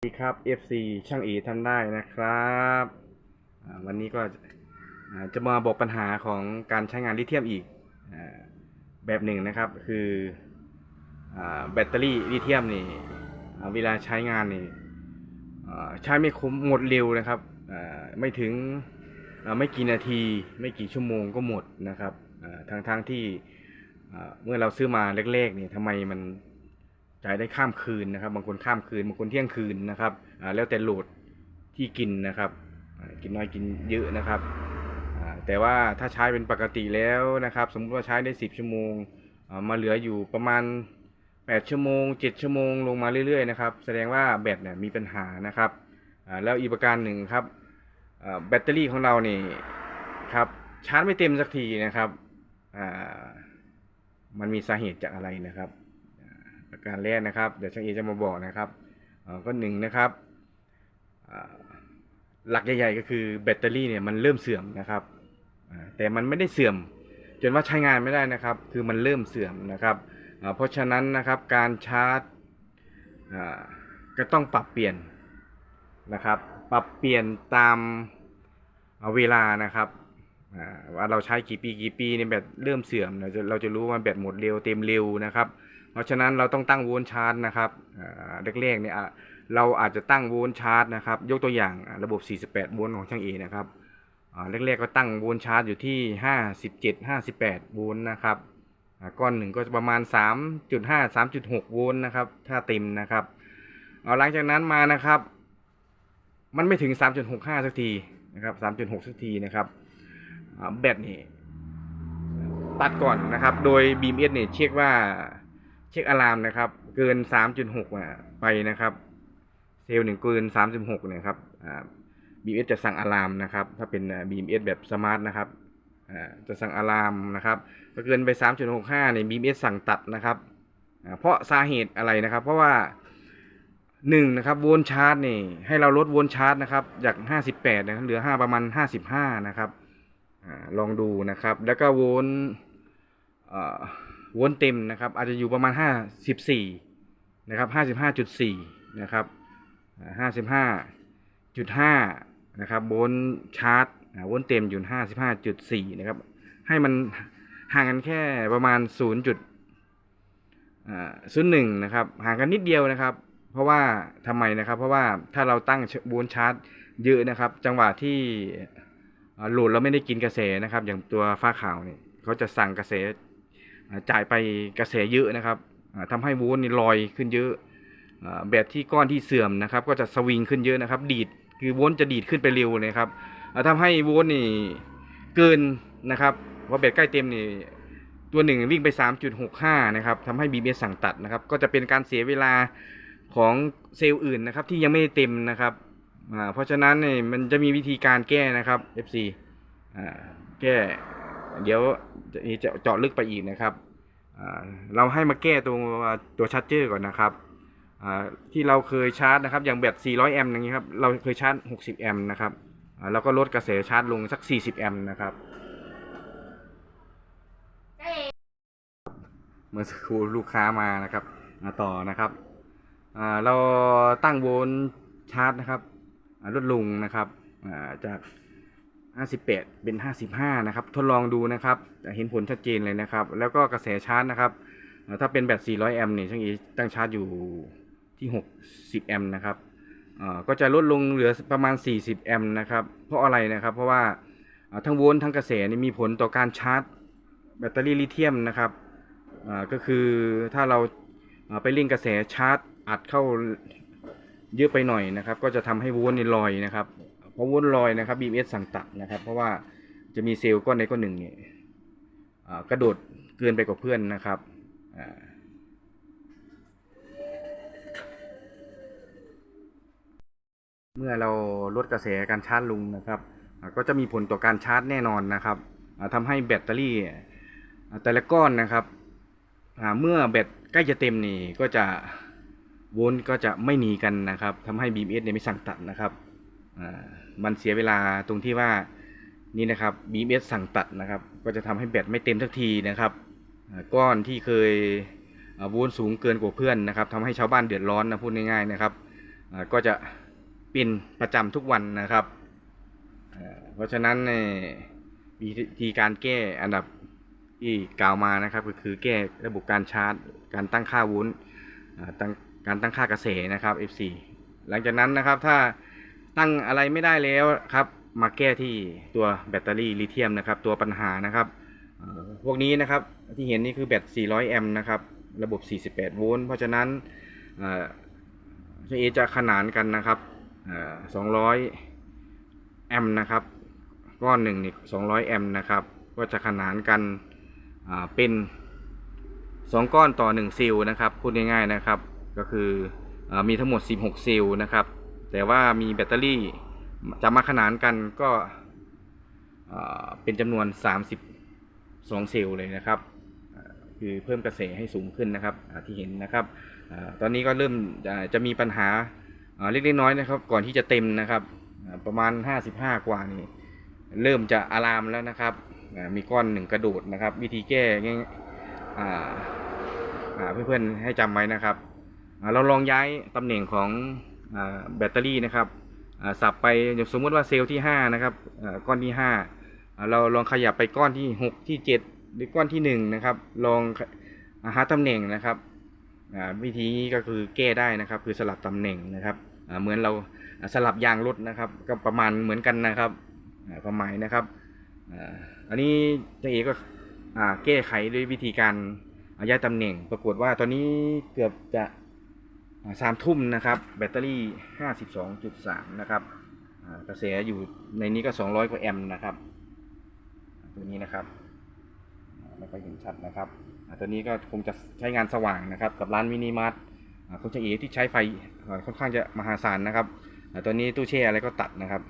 สวัสดีครับ FC ช่างเอทำได้นะครับวันนี้ก็จะมาบอกปัญหาของการใช้งานลิเธียมอีกแบบหนึ่งนะครับ คือแบตเตอรี่ลิเธียมนี่เวลาใช้งานนี่ใช้ไม่คุ้มหมดเร็วนะครับไม่ถึงไม่กี่นาทีไม่กี่ชั่วโมงก็หมดนะครับอ่าทั้งๆที่เมื่อเราซื้อมาแรกๆนี่ทำไมมัน จ่ายได้ข้ามคืนนะครับ บางคนข้ามคืน บางคนเที่ยงคืนนะครับแล้วแต่โหลดที่กินนะครับกินน้อยกินเยอะนะครับแต่ว่าถ้าใช้เป็นปกติแล้วนะครับ สมมุติว่าใช้ได้ 10 ชั่วโมงมาเหลืออยู่ประมาณ 8 ชั่วโมง 7 ชั่วโมงลงมาเรื่อยๆนะครับ แสดงว่าแบตเนี่ยมีปัญหานะครับแล้วอีกประการหนึ่งครับแบตเตอรี่ของเราเนี่ครับชาร์จไม่เต็มสักทีนะครับมันมีสาเหตุจากอะไรนะครับ ประการแรกนะครับ เดี๋ยวช่างเอจะมาบอกนะครับก็หนึ่งนะครับหลักใหญ่ๆก็คือแบตเตอรี่เนี่ยมันเริ่มเสื่อมนะครับแต่มันไม่ได้เสื่อม จนว่าใช้งานไม่ได้นะครับ คือมันเริ่มเสื่อมนะครับเพราะฉะนั้นนะครับการชาร์จก็ต้องปรับเปลี่ยนนะครับ ปรับเปลี่ยนตามเวลานะครับว่าเราใช้กี่ปีกี่ปีเนี่ยแบตเริ่มเสื่อมเราจะเราจะรู้ว่าแบตหมดเร็วเต็มเร็วนะครับ ราะฉะนั้นเราต้องตั้งโวลต์ชาร์จนะครับอ่าแรกๆเนี่ยเราอาจจะตั้งโวลต์ชาร์จนะครับยกตัวอย่างระบบ 48 โวลต์ของช่างเอนะครับอ่าแรกๆก็ตั้งโวลต์ชาร์จอยู่ที่ 57 58 โวลต์นะครับก้อนหนึ่งก็ประมาณ 3.5 3.6 โวลต์นะครับถ้าเต็มนะครับเอาหลังจากนั้นมานะครับ มันไม่ถึง 3.65 สักทีนะครับ 3.6 สักทีนะครับแบตนี่ตัดก่อนนะครับ โดย BMS เนี่ยเช็คว่า เช็คอะลามนะครับ เกิน 3.6อะไปนะครับ เซลล์หนึ่งเกิน 3.6เนี่ยครับอ่า BMS จะสั่งอะลามนะครับ ถ้าเป็นอ่า BMS แบบสมาร์ทนะครับจะสั่งอะลามนะครับถ้าเกินไป 3.65เนี่ย BMS สั่งตัดนะครับ เพราะสาเหตุอะไรนะครับ เพราะว่าหนึ่งนะครับโวล์ชาร์จนี่ให้เราลดโวล์ชาร์จนะครับจาก 58นะเหลือ 5 ประมาณ 55 นะครับอลองดูนะครับ แล้วก็โวลต์อ่า โวลต์เต็มนะครับ อาจจะอยู่ประมาณ 54 นะครับ 55.4 นะครับอ่า55.5 นะครับโวลต์ชาร์จอ่าโวลต์เต็มอยู่ 55.4 นะครับ ให้มันห่างกันแค่ประมาณ 0. จุดอ่า01 นะครับ ห่างกันนิดเดียวนะครับ เพราะว่าทำไมนะครับ เพราะว่าถ้าเราตั้งโวลต์ชาร์จเยอะนะครับ จังหวะที่โหลดเราไม่ได้กินกระแสนะครับ อย่างตัวฟ้าขาวเนี่ยเขาจะสั่งกระแส จ่ายไปกระแสเยอะนะครับอ่าทำให้วลต์นี่ลอยขึ้นเยอะแบตที่ก้อนที่เสื่อมนะครับ ก็จะสวิงขึ้นเยอะนะครับ ดีดคือวลต์จะดีดขึ้นไปเร็วเลยครับอ่าทำให้วลต์นี่เกินนะครับเพราะแบตใกล้เต็มนี่ตัวหนึ่งวิ่งไป 3.65 นะครับทำให้ BBS สั่งตัดนะครับ ก็จะเป็นการเสียเวลาของเซลล์อื่นนะครับ ที่ยังไม่ได้เต็มนะครับเพราะฉะนั้นเนี่ยมันจะมีวิธีการแก้นะครับ FC แก้ เดี๋ยวจะจะเจาะลึกไปอีกนะครับเราให้มาแก้ตัวตัวชาร์จเจอร์ก่อนนะครับที่เราเคยชาร์จนะครับอย่างแบต 400 แอมป์อย่างนี้ครับเราเคยชาร์จ 60 แอมป์นะครับเราก็ลดกระแสชาร์จลงสัก 40 แอมป์นะครับเมื่อสักครู่ลูกค้ามานะครับมาต่อนะครับเราตั้งโวลต์ชาร์จนะครับลดลงนะครับจาก 58 เป็น 55 นะครับ ทดลองดูนะครับ เห็นผลชัดเจนเลยนะครับ แล้วก็กระแสชาร์จนะครับ ถ้าเป็นแบต 400 แอมป์เนี่ยช่างอีตั้งชาร์จอยู่ที่ 60 แอมป์นะครับก็จะลดลงเหลือประมาณ 40 แอมป์นะครับ เพราะอะไรนะครับ เพราะว่าทั้งโวลต์ทั้งกระแสนี่มีผลต่อการชาร์จ แบตเตอรี่ลิเธียมนะครับก็คือถ้าเราไปเล่นกระแสชาร์จอัดเข้าเยอะไปหน่อยนะครับ ก็จะทำให้โวลต์นี่ลอยนะครับ พราะวนลอยนะครับ BMS สั่งตัดนะครับ เพราะว่าจะมีเซลล์ก้อนใดก้อนหนึ่งเนี่ยกระโดดเกินไปกว่าเพื่อนนะครับเมื่อเราลดกระแสการชาร์จลงนะครับ ก็จะมีผลต่อการชาร์จแน่นอนนะครับทำให้แบตเตอรี่แต่ละก้อนนะครับเมื่อแบตใกล้จะเต็มนี่ก็จะวลต์ก็จะไม่หนีกันนะครับทำให้ BMS เนี่ยไม่สั่งตัดนะครับอ่า มันเสียเวลาตรงที่ว่านี่นะครับ BMS สั่งตัดนะครับ ก็จะทำให้แบตไม่เต็มสักทีนะครับ ก้อนที่เคยวลต์สูงเกินกว่าเพื่อนนะครับทำให้ชาวบ้านเดือดร้อนนะพูดง่ายๆนะครับ ก็จะเป็นประจำทุกวันนะครับ เพราะฉะนั้นในวิธีการแก้อันดับที่กล่าวมานะครับ ก็คือแก้ระบบการชาร์จ การตั้งค่าวุ้นการตั้งค่ากระแสนะครับ F4 หลังจากนั้นนะครับถ้า ตั้งอะไรไม่ได้แล้วครับ มาแก้ที่ตัวแบตเตอรี่ลิเธียมนะครับ ตัวปัญหานะครับพวกนี้นะครับที่เห็นนี่คือแบต 400 แอมป์นะครับ ระบบ 48 โวลต์เพราะฉะนั้นเอจะขนานกันนะครับ200 แอมป์นะครับ ก้อนหนึ่งนี่200 แอมป์นะครับ ก็จะขนานกันเป็น 2 ก้อนต่อ 1 ซิลนะครับ พูดง่ายๆนะครับ ก็คืออมีทั้งหมด 16 ซิลนะครับ แต่ว่ามีแบตเตอรี่จะมาขนานกันก็เป็นจำนวน 32ซิลเลยนะครับ คือเพิ่มกระแสให้สูงขึ้นนะครับที่เห็นนะครับตอนนี้ก็เริ่มจะมีปัญหาเล็กๆน้อยๆนะครับ ก่อนที่จะเต็มนะครับ ประมาณ 55 กว่านี่เริ่มจะอารามแล้วนะครับ มีก้อนหนึ่งกระโดดนะครับ วิธีแก้ง่ายเพื่อนๆให้จำไว้นะครับ เราลองย้ายตำแหน่งของ แบตเตอรี่นะครับสับไปอย่างสมมติว่าเซลล์ที่5นะครับก้อนที่5อ่าเราลองขยับไปก้อนที่ 6 ที่ 7 หรือก้อนที่ 1 นะครับ ลองหาตำแหน่งนะครับวิธีนี้ก็คือแก้ได้นะครับ คือสลับตำแหน่งนะครับเหมือนเราสลับยางรถนะครับ ก็ประมาณเหมือนกันนะครับอ่าความหมายนะครับอันนี้เจ๊เอก็แก้ไขด้วยวิธีการย้ายตำแหน่ง ปรากฏว่าตอนนี้เกือบจะ สามทุ่มนะครับ แบตเตอรี่ห้าสิบสองจุดสามนะครับกระแสอยู่ในนี้ก็สองร้อยกว่าแอมป์นะครับ ตัวนี้นะครับไม่ค่อยเห็นชัดนะครับตัวนี้ก็คงจะใช้งานสว่างนะครับ กับร้านมินิมาร์ทอ่าคงจะเอที่ใช้ไฟค่อนข้างจะมหาศาลนะครับตัวนี้ตู้แช่อะไรก็ตัดนะครับ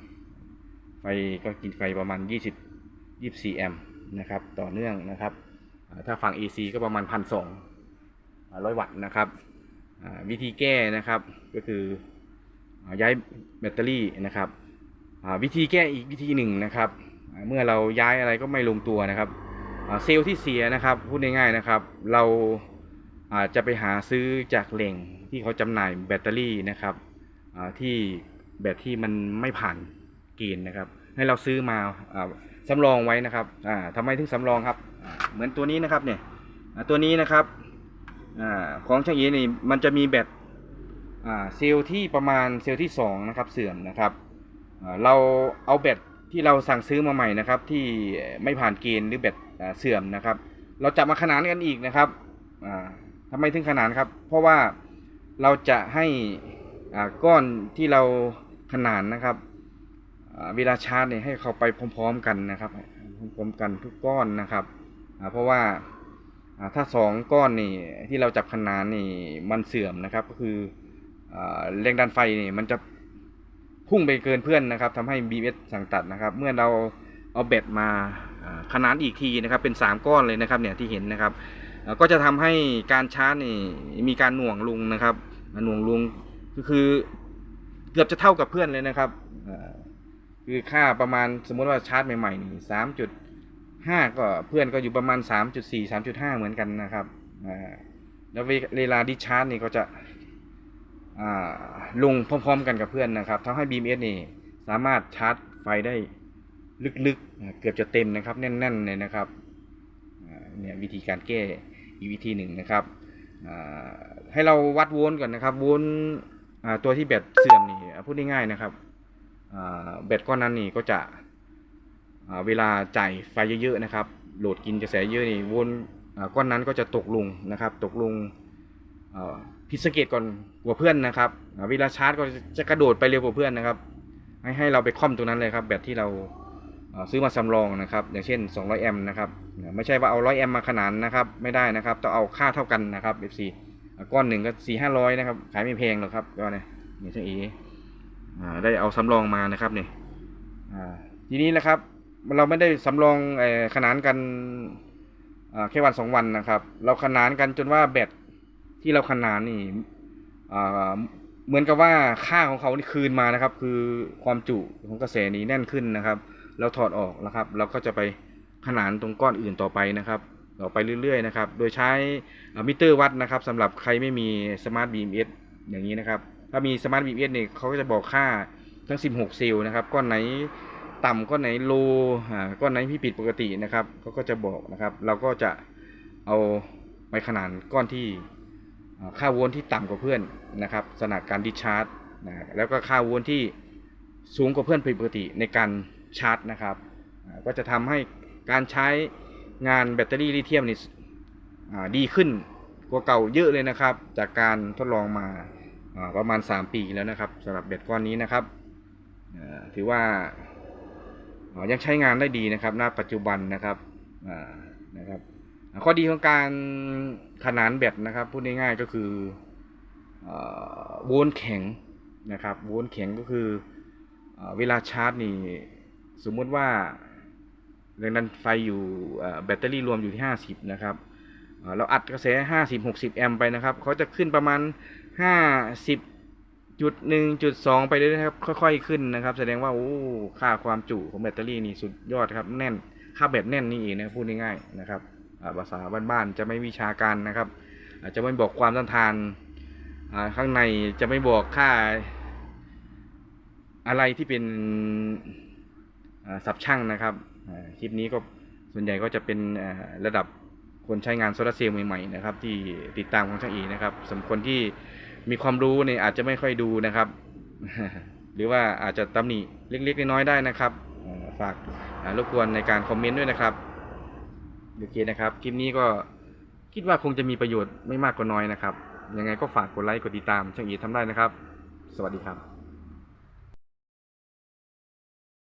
ไฟก็กินไฟประมาณ 20 24แอมป์นะครับ ต่อเนื่องนะครับ ถ้าฝั่ง AC ก็ประมาณพันสองร้อยวัตต์นะครับ วิธีแก้นะครับก็คือย้ายแบตเตอรี่นะครับวิธีแก้อีกวิธีหนึ่งนะครับเมื่อเราย้ายอะไรก็ไม่ลงตัวนะครับเซลล์ที่เสียนะครับพูดง่ายๆนะครับ เราอาจจะไปหาซื้อจากแหล่งที่เขาจำหน่ายแบตเตอรี่นะครับที่แบตที่มันไม่ผ่านเกณฑ์นะครับ ให้เราซื้อมาอ่าสำรองไว้นะครับอ่าทำไมถึงสำรองครับเหมือนตัวนี้นะครับเนี่ยตัวนี้นะครับ ของช่างเอนี่มันจะมีแบตเซลล์ที่ประมาณเซลล์ที่สองนะครับเสื่อมนะครับเราเอาแบตที่เราสั่งซื้อมาใหม่นะครับ ที่ไม่ผ่านเกณฑ์หรือแบตเสื่อมนะครับ เราจะมาขนานกันอีกนะครับอ่าไมถึงขนานครับ เพราะว่าเราจะให้ก้อนที่เราขนานนะครับเวลาชาร์จเนี่ยให้เขาไปพร้อม ๆ กันนะครับพร้อมๆกันทุกก้อนนะครับเพราะว่า ถ้าสองก้อนนี่ที่เราจับขนานนี่มันเสื่อมนะครับ ก็คือแรงดันไฟนี่มันจะพุ่งไปเกินเพื่อนนะครับทำให้ BMS สั่งตัดนะครับ เมื่อเราเอาแบตมาขนานอีกทีนะครับ เป็น 3 ก้อนเลยนะครับเนี่ยที่เห็นนะครับ ก็จะทำให้การชาร์จนี่มีการหน่วงลงนะครับหน่วงลงก็คือเกือบจะเท่ากับเพื่อนเลยนะครับคือค่าประมาณสมมติว่าชาร์จใหม่ๆนี่สามจุด ห้าก็เพื่อนก็อยู่ประมาณสามจุดสี่สามจุดห้าเหมือนกันนะครับแล้วเวลาดิชาร์จนี่ก็จะลงพร้อม ๆ กันกับเพื่อนนะครับทำให้ BMS นี่สามารถชาร์จไฟได้ลึกๆ เกือบจะเต็มนะครับ แน่นๆเลยนะครับเนี่ยวิธีการแก้อีกวิธีหนึ่งนะครับให้เราวัดโวลต์ก่อนนะครับโวลต์ตัวที่แบตเสื่อมนี่พูดง่ายๆนะครับแบตก้อนนั้นนี่ก็จะ เวลาจ่ายไฟเยอะๆนะครับ โหลดกินกระแสเยอะนี่วนก้อนนั้นก็จะตกลงนะครับ ตกลงอ่าผิดสังเกตก่อนกว่าเพื่อนนะครับเวลาชาร์จก็จะกระโดดไปเร็วกว่าเพื่อนนะครับ ให้ให้เราไปค่อมตรงนั้นเลยครับ แบตที่เราซื้อมาสำรองนะครับ อย่างเช่น 200 แอมป์นะครับไม่ใช่ว่าเอา 100 แอมป์มาขนานนะครับ ไม่ได้นะครับ ต้องเอาค่าเท่ากันนะครับ FC อ่าก้อนหนึ่งก็ 4 5 0 0 นะครับ ขายไม่แพงหรอกครับก็เนี่ยนี่เช่างเอได้เอาสำรองมานะครับเนี่ยทีนี้นะครับ เราไม่ได้สำรองอขนานกันแค่วันสองวันนะครับ เราขนานกันจนว่าแบตที่เราขนานนี่เหมือนกับว่าค่าของเขานี่คืนมานะครับ คือความจุของกระแสนี้แน่นขึ้นนะครับ เราถอดออกนะครับ เราก็จะไปขนานตรงก้อนอื่นต่อไปนะครับต่อไปเรื่อยๆนะครับ โดยใช้มิเตอร์วัดนะครับสำหรับใครไม่มีสมาร์ท BMS อย่างนี้นะครับ ถ้ามีสมาร์ท VPS เนี่ยเขาก็จะบอกค่าทั้ง 16 เซลล์นะครับ ก้อนไหน ต่ำก้อนไหนโลก้อนไหนที่ผิดปกตินะครับเขาก็จะบอกนะครับ เราก็จะเอาไปขนานก้อนที่ค่าโวลต์ที่ต่ำกว่าเพื่อนนะครับสถานการดิชาร์จนะแล้วก็ค่าโวลต์ที่สูงกว่าเพื่อนผิดปกติในการชาร์จนะครับ ก็จะทำให้การใช้งานแบตเตอรี่ลิเธียมนี่ดีขึ้นกว่าเก่าเยอะเลยนะครับ จากการทดลองมาประมาณ 3 ปีแล้วนะครับสำหรับเบ็ดก้อนนี้นะครับถือว่า ยังใช้งานได้ดีนะครับณปัจจุบันนะครับนะครับข้อดีของการขนานแบตนะครับพูดง่ายๆก็คือโวลต์แข็งนะครับโวลต์แข็งก็คืออเวลาชาร์จนี่สมมติว่าแรงดันไฟอยู่แบตเตอรี่รวมอยู่ที่ 50 นะครับเราอัดกระแส 50 60 แอมป์ไปนะครับเขาจะขึ้นประมาณ 50 จุด1จุด2ไปเรื่อยๆครับค่อยๆขึ้นนะครับ แสดงว่าโอ้ค่าความจุของแบตเตอรี่นี่สุดยอดครับ แน่นค่าแบตแน่นนี่เองนะพูดง่ายๆนะครับภาษาบ้านๆจะไม่วิชาการนะครับ อาจจะไม่บอกความต้านทานข้างในจะไม่บอกค่า อะไรที่เป็นสับช่างนะครับคลิปนี้ก็ส่วนใหญ่ก็จะเป็นระดับคนใช้งานโซลาร์เซลล์ใหม่ๆนะครับ ที่ติดตามของช่างอีนะครับสำหรับคนที่ มีความรู้เนี่ยอาจจะไม่ค่อยดูนะครับ หรือว่าอาจจะตำหนิเล็กๆน้อยๆได้นะครับฝากรบกวนในการคอมเมนต์ด้วยนะครับโอเคนะครับคลิปนี้ก็คิดว่าคงจะมีประโยชน์ไม่มากก็น้อยนะครับยังไงก็ฝากกดไลค์กดติดตามช่องอีทำได้นะครับ สวัสดีครับ